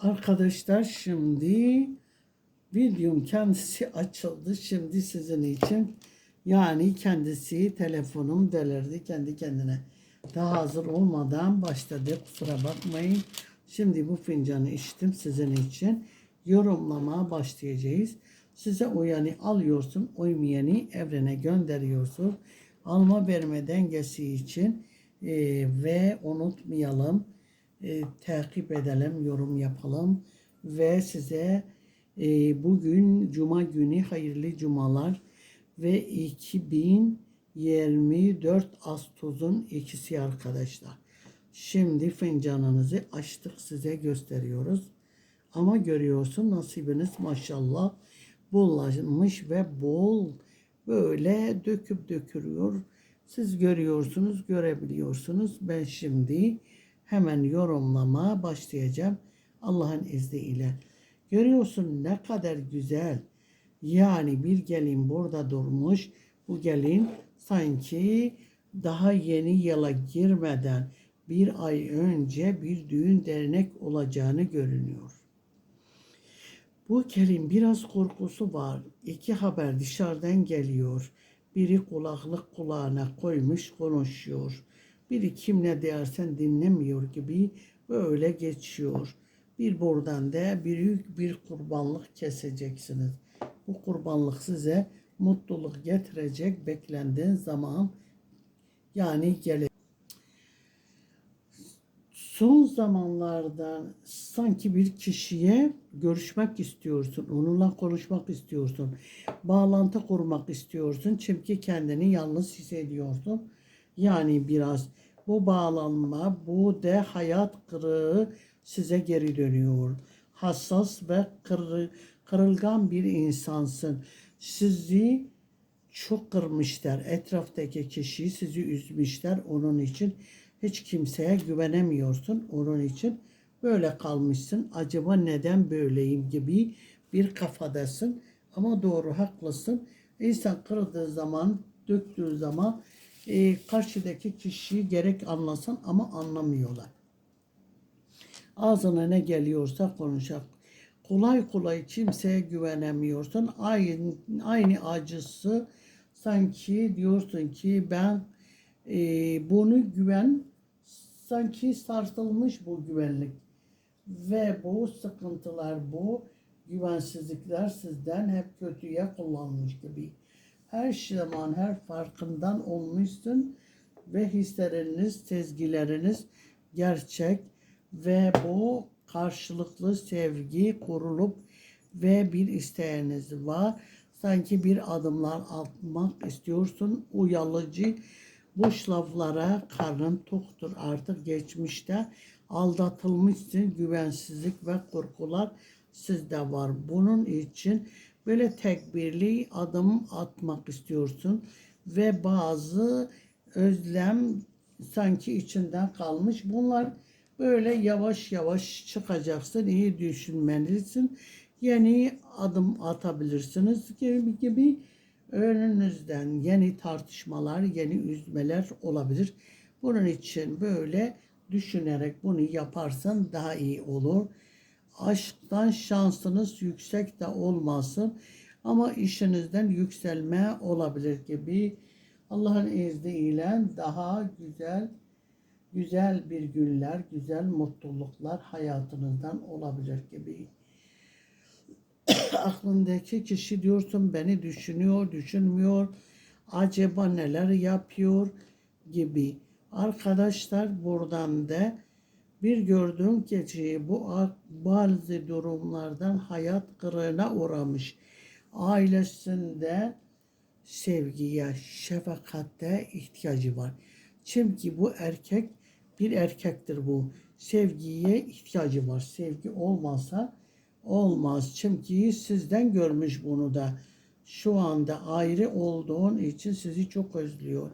Arkadaşlar şimdi videom kendisi açıldı. Şimdi sizin için yani kendisi telefonum delirdi kendi kendine. Daha hazır olmadan başladı. Kusura bakmayın. Şimdi bu fincanı içtim sizin için. Yorumlamaya başlayacağız. Size uyanı alıyorsun, uymayanı evrene gönderiyorsun. Alma verme dengesi için e, ve unutmayalım e, takip edelim, yorum yapalım ve size e, bugün Cuma günü hayırlı cumalar ve 2024 Ağustos'un ikisi arkadaşlar. Şimdi fincanınızı açtık size gösteriyoruz. Ama görüyorsun nasibiniz maşallah bollaşmış ve bol böyle döküp dökülüyor. Siz görüyorsunuz, görebiliyorsunuz. Ben şimdi hemen yorumlama başlayacağım Allah'ın izniyle. Görüyorsun ne kadar güzel. Yani bir gelin burada durmuş. Bu gelin sanki daha yeni yıla girmeden bir ay önce bir düğün dernek olacağını görünüyor. Bu gelin biraz korkusu var. İki haber dışarıdan geliyor. Biri kulaklık kulağına koymuş konuşuyor. Biri kim ne dersen dinlemiyor gibi böyle geçiyor. Bir buradan da büyük bir kurbanlık keseceksiniz. Bu kurbanlık size mutluluk getirecek beklendiğin zaman yani gelecek. Son zamanlarda sanki bir kişiye görüşmek istiyorsun, onunla konuşmak istiyorsun, bağlantı kurmak istiyorsun çünkü kendini yalnız hissediyorsun. Yani biraz bu bağlanma, bu de hayat kırığı size geri dönüyor. Hassas ve kır, kırılgan bir insansın. Sizi çok kırmışlar. Etraftaki kişi sizi üzmüşler. Onun için hiç kimseye güvenemiyorsun. Onun için böyle kalmışsın. Acaba neden böyleyim gibi bir kafadasın. Ama doğru haklısın. İnsan kırıldığı zaman, döktüğü zaman e, karşıdaki kişiyi gerek anlasın ama anlamıyorlar. Ağzına ne geliyorsa konuşak. Kolay kolay kimseye güvenemiyorsun. Aynı, aynı acısı sanki diyorsun ki ben e, bunu güven sanki sarsılmış bu güvenlik ve bu sıkıntılar bu güvensizlikler sizden hep kötüye kullanmış gibi her zaman her farkından olmuşsun ve hisleriniz, sezgileriniz gerçek ve bu karşılıklı sevgi kurulup ve bir isteğiniz var. Sanki bir adımlar atmak istiyorsun. Uyalıcı boş laflara karnın toktur artık geçmişte aldatılmışsın güvensizlik ve korkular sizde var. Bunun için böyle tekbirli adım atmak istiyorsun ve bazı özlem sanki içinden kalmış. Bunlar böyle yavaş yavaş çıkacaksın. iyi düşünmelisin. Yeni adım atabilirsiniz gibi gibi önünüzden yeni tartışmalar, yeni üzmeler olabilir. Bunun için böyle düşünerek bunu yaparsan daha iyi olur aşktan şansınız yüksek de olmasın ama işinizden yükselme olabilir gibi Allah'ın izniyle daha güzel güzel bir günler, güzel mutluluklar hayatınızdan olabilir gibi. Aklındaki kişi diyorsun beni düşünüyor, düşünmüyor, acaba neler yapıyor gibi. Arkadaşlar buradan da bir gördüğüm keçi bu bazı durumlardan hayat kırığına uğramış. Ailesinde sevgiye, şefakate ihtiyacı var. Çünkü bu erkek bir erkektir bu. Sevgiye ihtiyacı var. Sevgi olmazsa olmaz. Çünkü sizden görmüş bunu da. Şu anda ayrı olduğun için sizi çok özlüyor.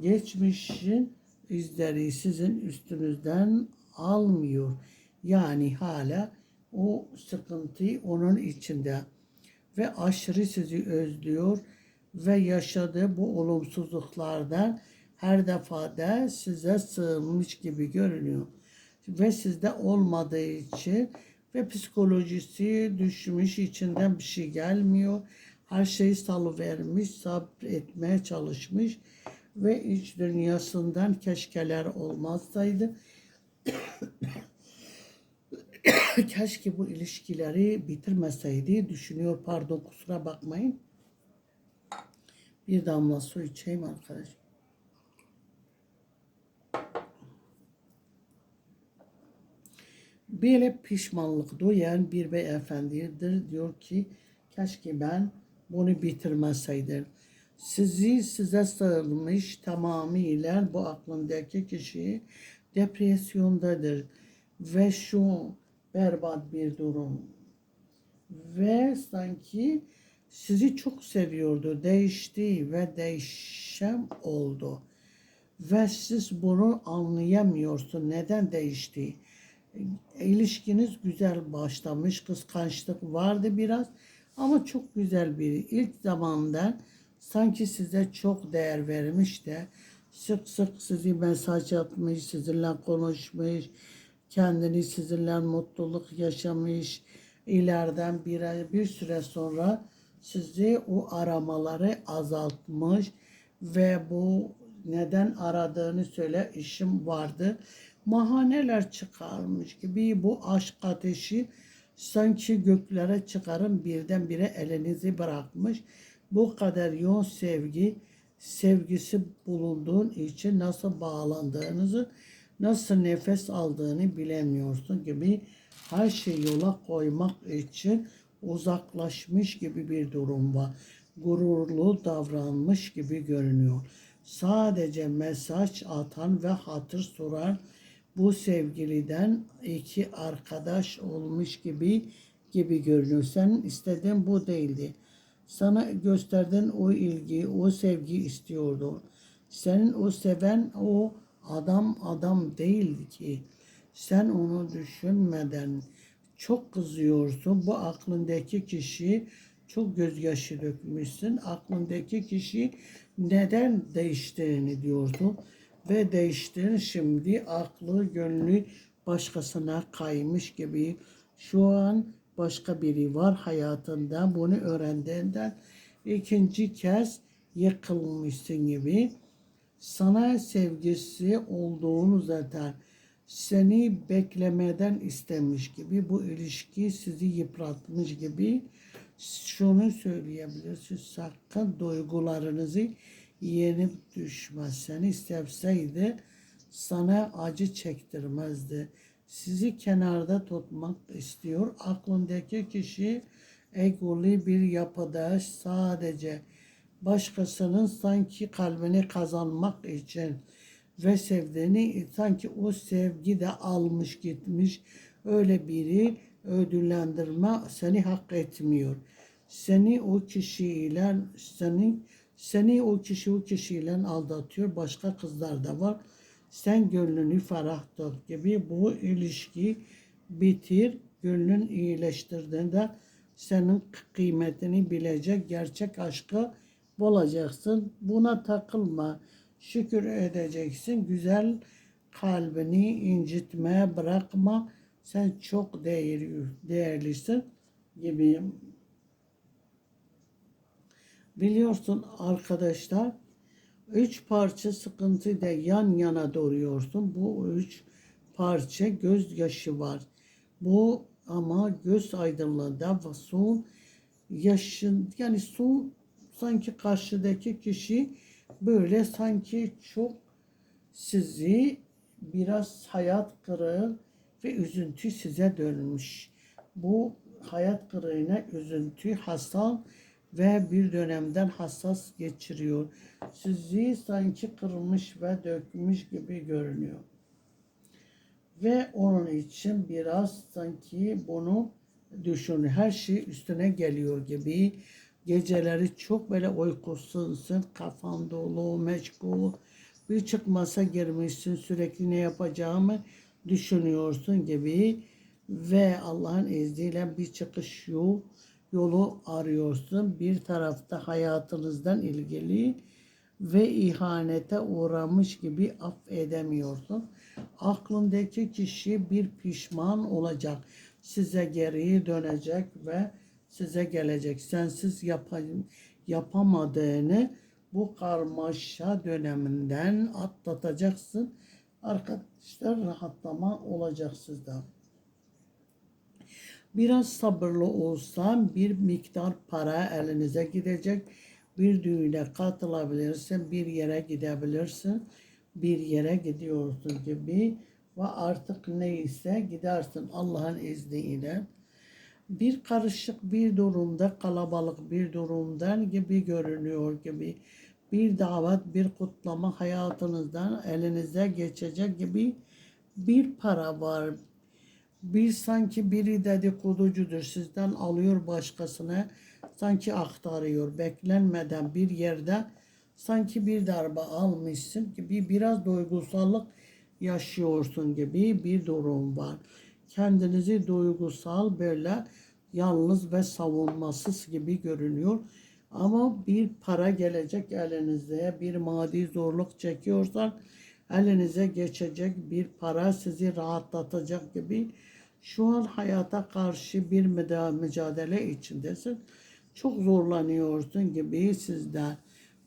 Geçmişin izleri sizin üstünüzden almıyor. Yani hala o sıkıntı onun içinde ve aşırı sizi özlüyor ve yaşadığı bu olumsuzluklardan her defada size sığınmış gibi görünüyor. Ve sizde olmadığı için ve psikolojisi düşmüş, içinden bir şey gelmiyor. Her şeyi salıvermiş, sabretmeye çalışmış ve iç dünyasından keşkeler olmazsaydı. Keşke bu ilişkileri bitirmeseydi düşünüyor. Pardon kusura bakmayın. Bir damla su içeyim arkadaş. Böyle pişmanlık duyan bir beyefendidir. Diyor ki keşke ben bunu bitirmeseydim. Sizi size sığınmış tamamıyla bu aklındaki kişi depresyondadır. Ve şu berbat bir durum. Ve sanki sizi çok seviyordu. Değişti ve değişen oldu. Ve siz bunu anlayamıyorsun. Neden değişti? İlişkiniz güzel başlamış. Kıskançlık vardı biraz. Ama çok güzel biri. İlk zamandan sanki size çok değer vermiş de sık sık sizi mesaj atmış, sizinle konuşmuş, kendini sizinle mutluluk yaşamış. İleriden bir, bir süre sonra sizi o aramaları azaltmış ve bu neden aradığını söyle işim vardı. Mahaneler çıkarmış gibi bu aşk ateşi sanki göklere çıkarın birdenbire elinizi bırakmış. Bu kadar yoğun sevgi, sevgisi bulunduğun için nasıl bağlandığınızı, nasıl nefes aldığını bilemiyorsun gibi her şeyi yola koymak için uzaklaşmış gibi bir durum var. Gururlu davranmış gibi görünüyor. Sadece mesaj atan ve hatır soran bu sevgiliden iki arkadaş olmuş gibi gibi görünüyor. Senin istediğin bu değildi. Sana gösterdiğin o ilgi, o sevgi istiyordu. Senin o seven o adam adam değildi ki. Sen onu düşünmeden çok kızıyorsun. Bu aklındaki kişi çok gözyaşı dökmüşsün. Aklındaki kişi neden değiştiğini diyordu. Ve değiştin şimdi aklı gönlü başkasına kaymış gibi. Şu an başka biri var hayatında. Bunu öğrendiğinden ikinci kez yıkılmışsın gibi. Sana sevgisi olduğunu zaten seni beklemeden istemiş gibi bu ilişki sizi yıpratmış gibi şunu söyleyebilirsiniz sakın duygularınızı yenip düşmez seni sevseydi sana acı çektirmezdi sizi kenarda tutmak istiyor aklındaki kişi egolu bir yapıda sadece başkasının sanki kalbini kazanmak için ve sevdiğini sanki o sevgi de almış gitmiş öyle biri ödüllendirme seni hak etmiyor. Seni o kişiyle seni seni o kişi o kişiyle aldatıyor. Başka kızlar da var. Sen gönlünü ferah tut gibi bu ilişki bitir. Gönlün iyileştirdiğinde senin kıymetini bilecek gerçek aşkı bulacaksın. Buna takılma. Şükür edeceksin. Güzel kalbini incitmeye bırakma. Sen çok değerli, değerlisin gibiyim. Biliyorsun arkadaşlar üç parça sıkıntı da yan yana doğruyorsun. Bu üç parça gözyaşı var. Bu ama göz aydınlığında ve son yaşın yani son sanki karşıdaki kişi böyle sanki çok sizi biraz hayat kırığı ve üzüntü size dönmüş. Bu hayat kırığına üzüntü, hasal ve bir dönemden hassas geçiriyor. Sizi sanki kırmış ve dökmüş gibi görünüyor. Ve onun için biraz sanki bunu düşün. Her şey üstüne geliyor gibi. Geceleri çok böyle uykusuzsun, kafan dolu, meşgul. Bir çıkmasa girmişsin, sürekli ne yapacağımı düşünüyorsun gibi. Ve Allah'ın izniyle bir çıkış yok yolu arıyorsun. Bir tarafta hayatınızdan ilgili ve ihanete uğramış gibi affedemiyorsun. Aklındaki kişi bir pişman olacak. size geri dönecek ve size gelecek. Sensiz yapayım, yapamadığını bu karmaşa döneminden atlatacaksın. Arkadaşlar rahatlama olacak sizde. Biraz sabırlı olsan bir miktar para elinize gidecek. Bir düğüne katılabilirsin, bir yere gidebilirsin, bir yere gidiyorsun gibi ve artık neyse gidersin Allah'ın izniyle. Bir karışık bir durumda, kalabalık bir durumdan gibi görünüyor gibi. Bir davet, bir kutlama hayatınızdan elinize geçecek gibi bir para var, bir sanki biri dedikoducudur sizden alıyor başkasına sanki aktarıyor beklenmeden bir yerde sanki bir darbe almışsın gibi biraz duygusallık yaşıyorsun gibi bir durum var. Kendinizi duygusal böyle yalnız ve savunmasız gibi görünüyor. Ama bir para gelecek elinize, bir maddi zorluk çekiyorsan elinize geçecek bir para sizi rahatlatacak gibi şu an hayata karşı bir mücadele içindesin. Çok zorlanıyorsun gibi sizden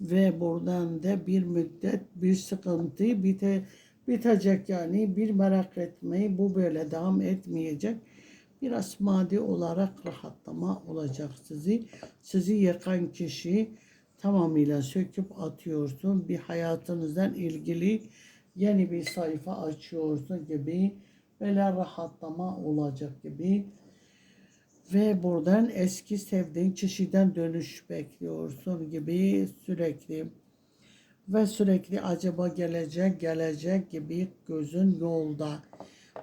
ve buradan da bir müddet bir sıkıntı bite, bitecek yani bir merak etmeyi bu böyle devam etmeyecek. Biraz maddi olarak rahatlama olacak sizi. Sizi yakan kişi tamamıyla söküp atıyorsun. Bir hayatınızdan ilgili yeni bir sayfa açıyorsun gibi böyle rahatlama olacak gibi. Ve buradan eski sevdiğin kişiden dönüş bekliyorsun gibi sürekli. Ve sürekli acaba gelecek gelecek gibi gözün yolda.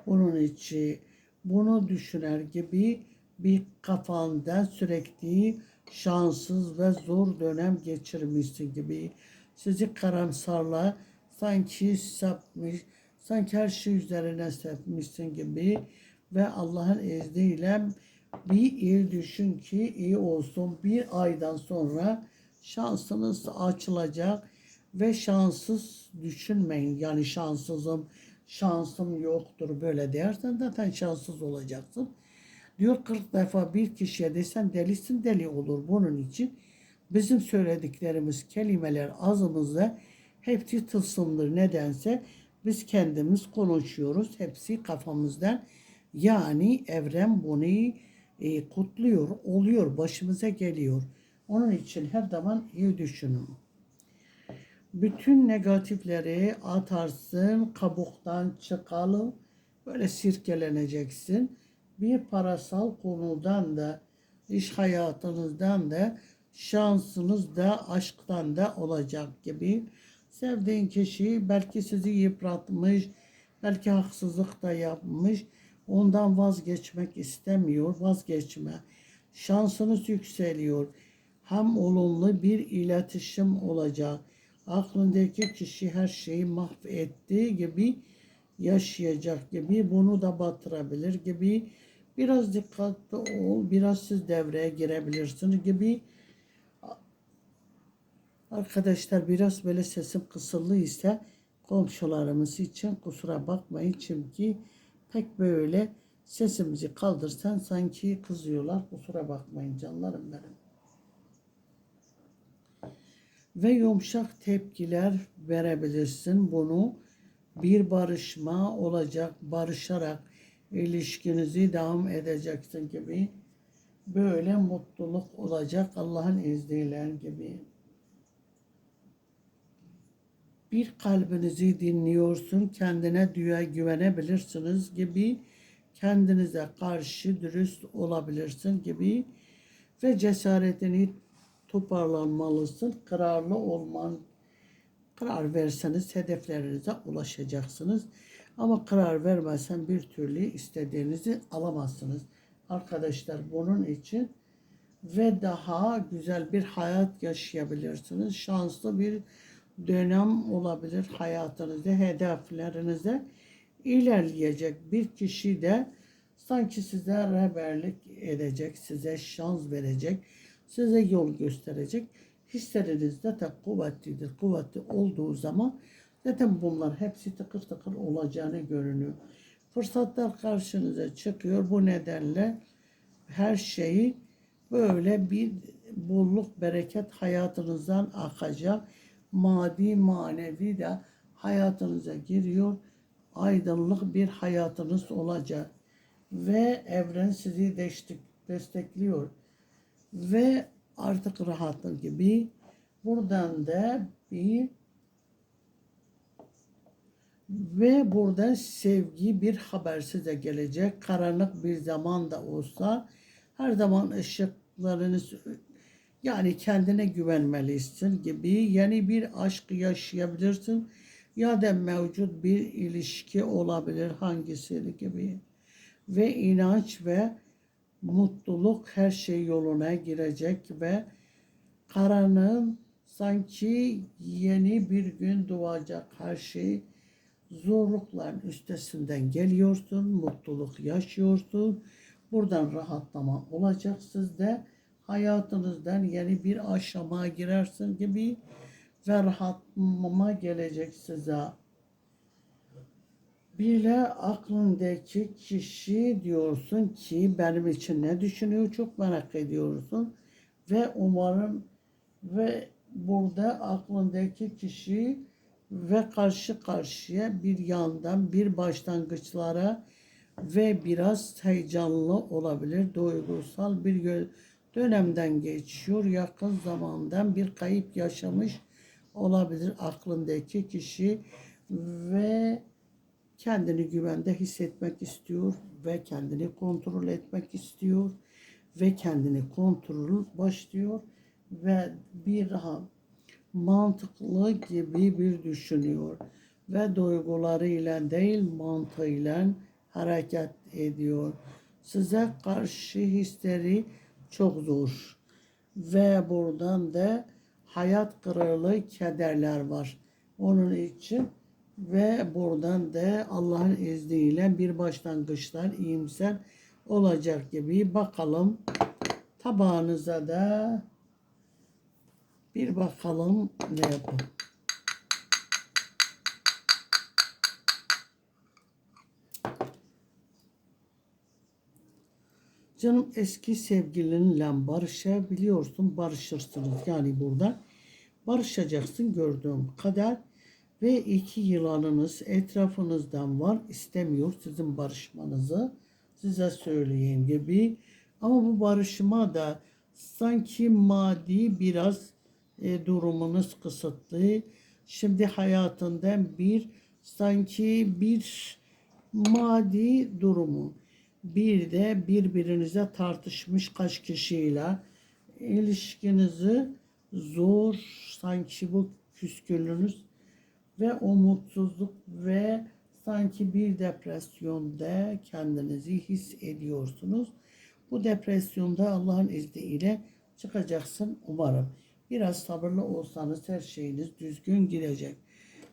Bunun için bunu düşüner gibi bir kafanda sürekli şanssız ve zor dönem geçirmişsin gibi. Sizi karamsarla sanki sapmış sanki her şey üzerine sepmişsin gibi ve Allah'ın izniyle bir iyi düşün ki iyi olsun. Bir aydan sonra şansınız açılacak ve şanssız düşünmeyin. Yani şanssızım, şansım yoktur böyle dersen zaten şanssız olacaksın. Diyor 40 defa bir kişiye desen delisin deli olur. Bunun için bizim söylediklerimiz kelimeler ağzımızda hepsi tılsımdır nedense biz kendimiz konuşuyoruz. Hepsi kafamızdan. Yani evren bunu e, kutluyor, oluyor, başımıza geliyor. Onun için her zaman iyi düşünün. Bütün negatifleri atarsın, kabuktan çıkalım. Böyle sirkeleneceksin. Bir parasal konudan da, iş hayatınızdan da, şansınız da, aşktan da olacak gibi. Sevdiğin kişi belki sizi yıpratmış, belki haksızlık da yapmış. Ondan vazgeçmek istemiyor, vazgeçme. Şansınız yükseliyor. Hem olumlu bir iletişim olacak. Aklındaki kişi her şeyi mahvettiği gibi yaşayacak gibi bunu da batırabilir gibi biraz dikkatli ol, biraz siz devreye girebilirsiniz gibi Arkadaşlar biraz böyle sesim kısıllı ise komşularımız için kusura bakmayın. Çünkü pek böyle sesimizi kaldırsan sanki kızıyorlar. Kusura bakmayın canlarım benim. Ve yumuşak tepkiler verebilirsin. Bunu bir barışma olacak barışarak ilişkinizi devam edeceksin gibi. Böyle mutluluk olacak Allah'ın izniyle gibi bir kalbinizi dinliyorsun, kendine düğe güvenebilirsiniz gibi kendinize karşı dürüst olabilirsin gibi ve cesaretini toparlanmalısın. Kararlı olman, karar verseniz hedeflerinize ulaşacaksınız. Ama karar vermezsen bir türlü istediğinizi alamazsınız. Arkadaşlar bunun için ve daha güzel bir hayat yaşayabilirsiniz. Şanslı bir dönem olabilir hayatınızda, hedeflerinize ilerleyecek bir kişi de sanki size rehberlik edecek, size şans verecek, size yol gösterecek. Hislerinizde de kuvvetlidir. Kuvvetli olduğu zaman zaten bunlar hepsi tıkır tıkır olacağını görünüyor. Fırsatlar karşınıza çıkıyor. Bu nedenle her şeyi böyle bir bolluk bereket hayatınızdan akacak. Maddi manevi de hayatınıza giriyor. Aydınlık bir hayatınız olacak. Ve evren sizi destek, destekliyor. Ve artık rahatlık gibi buradan da bir ve buradan sevgi bir haber size gelecek. Karanlık bir zaman da olsa her zaman ışıklarınız yani kendine güvenmelisin gibi yeni bir aşk yaşayabilirsin ya da mevcut bir ilişki olabilir hangisi gibi ve inanç ve mutluluk her şey yoluna girecek ve karanlığın sanki yeni bir gün doğacak her şey zorlukların üstesinden geliyorsun, mutluluk yaşıyorsun. Buradan rahatlama olacak sizde. Hayatınızdan yeni bir aşamaya girersin gibi ve rahatlama gelecek size. Bile aklındaki kişi diyorsun ki benim için ne düşünüyor çok merak ediyorsun ve umarım ve burada aklındaki kişi ve karşı karşıya bir yandan bir başlangıçlara ve biraz heyecanlı olabilir, duygusal bir dönemden geçiyor. Yakın zamandan bir kayıp yaşamış olabilir aklındaki kişi ve kendini güvende hissetmek istiyor ve kendini kontrol etmek istiyor ve kendini kontrol başlıyor ve bir daha mantıklı gibi bir düşünüyor ve duygularıyla değil mantığıyla hareket ediyor. Size karşı hisleri çok zor ve buradan da hayat kırıklığı kederler var. Onun için ve buradan da Allah'ın izniyle bir başlangıçlar iyimser olacak gibi bakalım tabağınıza da bir bakalım ne yapalım. Canım eski sevgilinle barışabiliyorsun, barışırsınız. Yani burada barışacaksın gördüğüm kadar ve iki yılanınız etrafınızdan var istemiyor sizin barışmanızı. Size söyleyeyim gibi. Ama bu barışma da sanki maddi biraz e, durumunuz kısıtlı. Şimdi hayatından bir sanki bir maddi durumu bir de birbirinize tartışmış kaç kişiyle ilişkinizi zor sanki bu küskünlüğünüz ve umutsuzluk ve sanki bir depresyonda kendinizi his ediyorsunuz. Bu depresyonda Allah'ın izniyle çıkacaksın umarım. Biraz sabırlı olsanız her şeyiniz düzgün girecek.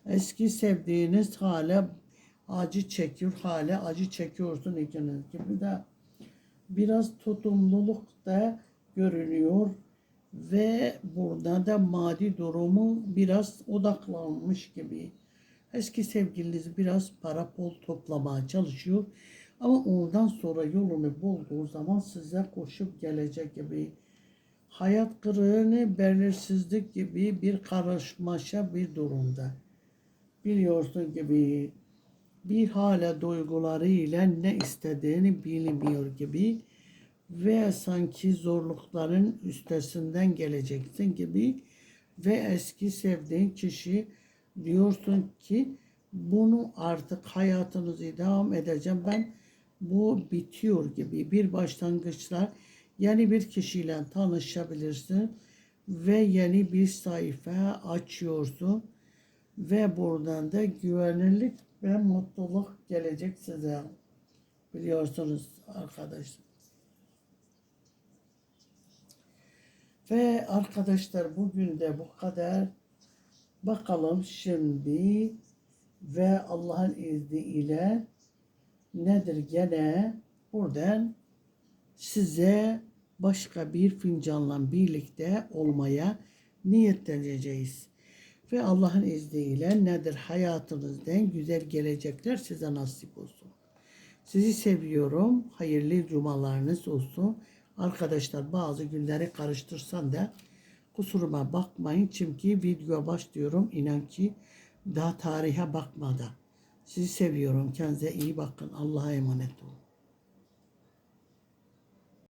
Eski sevdiğiniz hala acı çekiyor, hala acı çekiyorsun ikiniz gibi de biraz tutumluluk da görünüyor ve burada da maddi durumu biraz odaklanmış gibi. Eski sevgiliniz biraz para pul toplamaya çalışıyor. Ama ondan sonra yolunu bulduğu zaman size koşup gelecek gibi. Hayat kırığını belirsizlik gibi bir karışmaşa bir durumda. Biliyorsun gibi bir hala duygularıyla ne istediğini bilmiyor gibi ve sanki zorlukların üstesinden geleceksin gibi ve eski sevdiğin kişi diyorsun ki bunu artık hayatınızı devam edeceğim. Ben bu bitiyor gibi. Bir başlangıçlar yeni bir kişiyle tanışabilirsin ve yeni bir sayfa açıyorsun ve buradan da güvenirlik ve mutluluk gelecek size biliyorsunuz arkadaşlar. Ve arkadaşlar bugün de bu kadar. Bakalım şimdi ve Allah'ın izniyle nedir gene buradan size başka bir fincanla birlikte olmaya niyetleneceğiz. Ve Allah'ın izniyle nedir hayatınızdan güzel gelecekler size nasip olsun. Sizi seviyorum. Hayırlı cumalarınız olsun. Arkadaşlar bazı günleri karıştırsan da kusuruma bakmayın. Çünkü videoya başlıyorum. İnan ki daha tarihe bakmadan. Sizi seviyorum. Kendinize iyi bakın. Allah'a emanet olun.